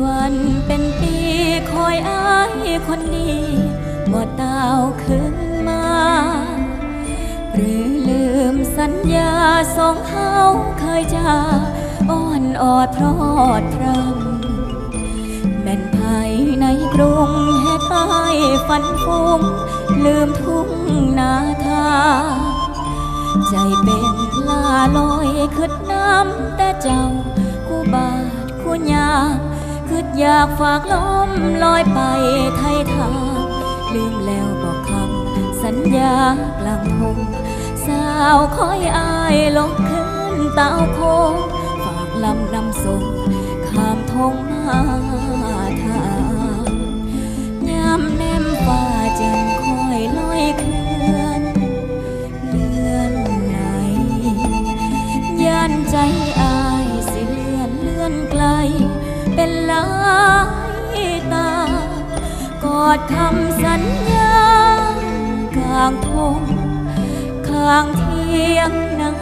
วันเป็นปีคอยอายคนดีบ่ตาวขึ้นมา หรือลืมสัญญาสองเฮาเคยจะอ้อนออดพรอดพรำแม่นภายในกรุงแห่ดให้ฝันฟุ้งลืมทุ่งนาทา ใจเป็นลาลอยขึ้นน้ำแต่เจ้ากูบาดกูยา คืดอยากฝากลมลอยไปไทยทางลืมแล้วบอกคำสัญญากลางทงสาวคอยอายลงขึ้นเต้าโคงฝากลำนำส่งข้ามทงมาทางยามแนมฟ้าจันคอยลอยเคลื่อน เป็นลายตา กอดคำสัญญากลางทงข้างเทียงนา